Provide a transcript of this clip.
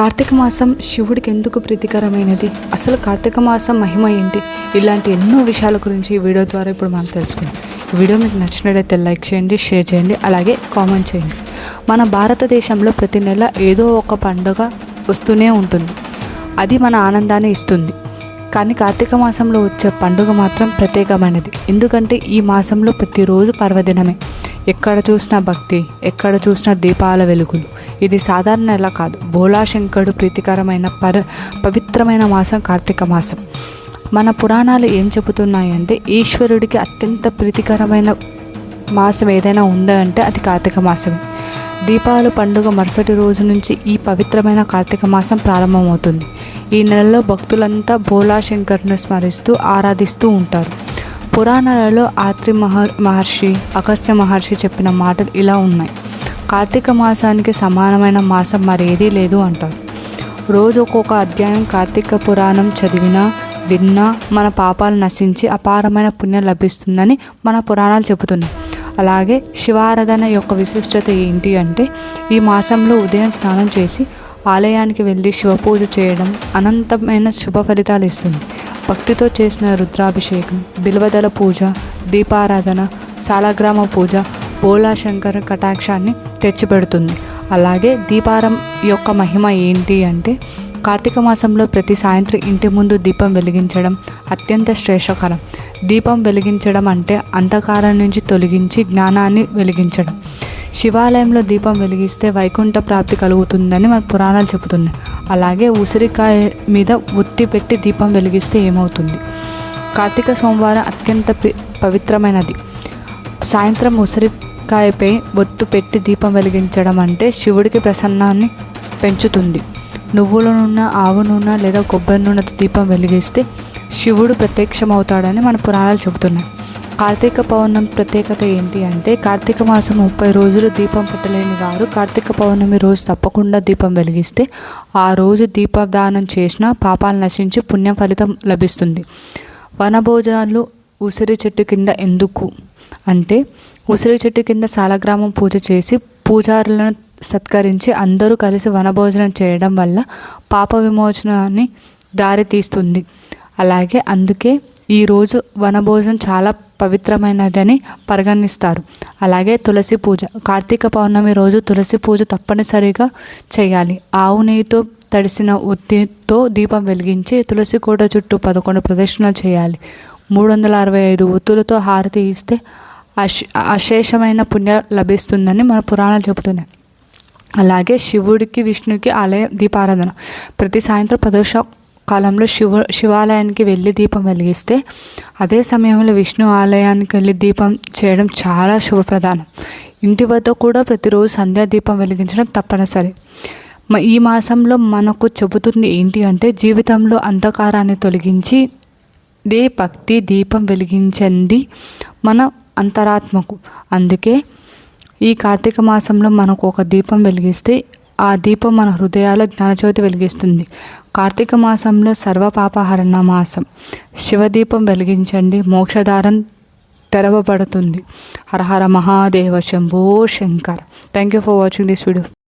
కార్తీక మాసం శివుడికి ఎందుకు ప్రీతికరమైనది? అసలు కార్తీక మాసం మహిమ ఏంటి? ఇలాంటి ఎన్నో విషయాల గురించి ఈ వీడియో ద్వారా ఇప్పుడు మనం తెలుసుకుందాం. ఈ వీడియో మీకు నచ్చినట్లయితే లైక్ చేయండి షేర్ చేయండి అలాగే కామెంట్ చేయండి. మన భారతదేశంలో ప్రతి నెల ఏదో ఒక పండుగ వస్తూనే ఉంటుంది. అది మన ఆనందాన్ని ఇస్తుంది. కానీ కార్తీక మాసంలో వచ్చే పండుగ మాత్రం ప్రత్యేకమైనది. ఎందుకంటే ఈ మాసంలో ప్రతిరోజు పర్వదినమే. ఎక్కడ చూసినా భక్తి ఎక్కడ చూసినా దీపాల వెలుగులు. ఇది సాధారణ ఎలా కాదు. భోలాశంకరుడు ప్రీతికరమైన పర పవిత్రమైన మాసం కార్తీక మాసం. మన పురాణాలు ఏం చెబుతున్నాయంటే ఈశ్వరుడికి అత్యంత ప్రీతికరమైన మాసం ఏదైనా ఉందా అంటే అది కార్తీక మాసమే. దీపావళి పండుగ మరుసటి రోజు నుంచి ఈ పవిత్రమైన కార్తీక మాసం ప్రారంభమవుతుంది. ఈ నెలలో భక్తులంతా భోలాశంకర్ను స్మరిస్తూ ఆరాధిస్తూ ఉంటారు. పురాణాలలో ఆత్రి మహ మహర్షి అగస్య మహర్షి చెప్పిన మాటలు ఇలా ఉన్నాయి. కార్తీక మాసానికి సమానమైన మాసం మరేదీ లేదు అంటారు. రోజు ఒక్కొక్క అధ్యాయం కార్తీక పురాణం చదివినా విన్నా మన పాపాలు నశించి అపారమైన పుణ్యం లభిస్తుందని మన పురాణాలు చెబుతున్నాయి. అలాగే శివారాధన యొక్క విశిష్టత ఏంటి అంటే ఈ మాసంలో ఉదయం స్నానం చేసి ఆలయానికి వెళ్ళి శివపూజ చేయడం అనంతమైన శుభ ఫలితాలు ఇస్తుంది. భక్తితో చేసిన రుద్రాభిషేకం బిల్వదల పూజ దీపారాధన సాలగ్రామ పూజ బోలా కటాక్షాన్ని తెచ్చిపెడుతుంది. అలాగే దీపారం యొక్క మహిమ ఏంటి అంటే కార్తీక మాసంలో ప్రతి సాయంత్రం ఇంటి ముందు దీపం వెలిగించడం అత్యంత శ్రేష్టకరం దీపం వెలిగించడం అంటే అంధకారం నుంచి తొలగించి జ్ఞానాన్ని వెలిగించడం. శివాలయంలో దీపం వెలిగిస్తే వైకుంఠ ప్రాప్తి కలుగుతుందని మన పురాణాలు చెబుతున్నాయి. అలాగే ఉసిరికాయ మీద ఒత్తి పెట్టి దీపం వెలిగిస్తే ఏమవుతుంది? కార్తీక సోమవారం అత్యంత పవిత్రమైనది. సాయంత్రం ఉసిరికాయపై ఒత్తు పెట్టి దీపం వెలిగించడం అంటే శివుడికి ప్రసన్నాన్ని పెంచుతుంది. నువ్వుల నూనె ఆవు నూనె లేదా కొబ్బరి నూనెతో దీపం వెలిగిస్తే శివుడు ప్రత్యక్షమవుతాడని మన పురాణాలు చెబుతున్నాయి. కార్తీక పౌర్ణమి ప్రత్యేకత ఏంటి అంటే కార్తీక మాసం ముప్పై రోజులు దీపం పెట్టలేని వారు కార్తీక పౌర్ణమి రోజు తప్పకుండా దీపం వెలిగిస్తే ఆ రోజు దీపదానం చేసిన పాపాలు నశించి పుణ్యం ఫలితం లభిస్తుంది. వనభోజనాలు ఉసిరి చెట్టు కింద ఎందుకు? అంటే ఉసిరి చెట్టు కింద సాలగ్రామం పూజ చేసి పూజారులను సత్కరించి అందరూ కలిసి వనభోజనం చేయడం వల్ల పాప విమోచనాన్ని దారి తీస్తుంది అలాగే అందుకే ఈరోజు వనభోజనం చాలా పవిత్రమైనదని పరిగణిస్తారు. అలాగే తులసి పూజ. కార్తీక పౌర్ణమి రోజు తులసి పూజ తప్పనిసరిగా చేయాలి. ఆవు నెయ్యితో తడిసిన ఒత్తితో దీపం వెలిగించి తులసి కోట చుట్టూ పదకొండు ప్రదక్షిణలు చేయాలి. మూడు వందల అరవై ఐదు ఒత్తులతో హారతి ఇస్తే అశ్ అశేషమైన పుణ్యం లభిస్తుందని మన పురాణాలు చెబుతున్నాయి. అలాగే శివుడికి విష్ణుకి ఆలయ దీపారాధన. ప్రతి సాయంత్రం ప్రదోష కాలంలో శివ శివాలయానికి వెళ్ళి దీపం వెలిగిస్తే అదే సమయంలో విష్ణు ఆలయానికి వెళ్ళి దీపం చేయడం చాలా శుభప్రదానం ఇంటి వద్ద కూడా ప్రతిరోజు సంధ్యా దీపం వెలిగించడం తప్పనిసరి. ఈ మాసంలో మనకు చెబుతుంది ఏంటి అంటే జీవితంలో అంధకారాన్ని తొలగించి దే భక్తి దీపం వెలిగించింది మన అంతరాత్మకు. అందుకే ఈ కార్తీక మాసంలో మనకు ఒక దీపం వెలిగిస్తే ఆ దీపం మన హృదయాల జ్ఞానజ్యోతి వెలిగిస్తుంది. కార్తీక మాసంలో సర్వపాపహరణ మాసం. శివదీపం వెలిగించండి మోక్షదారం తెరవబడుతుంది. Har Har Mahadev Shambho Shankar. Thank you for watching this video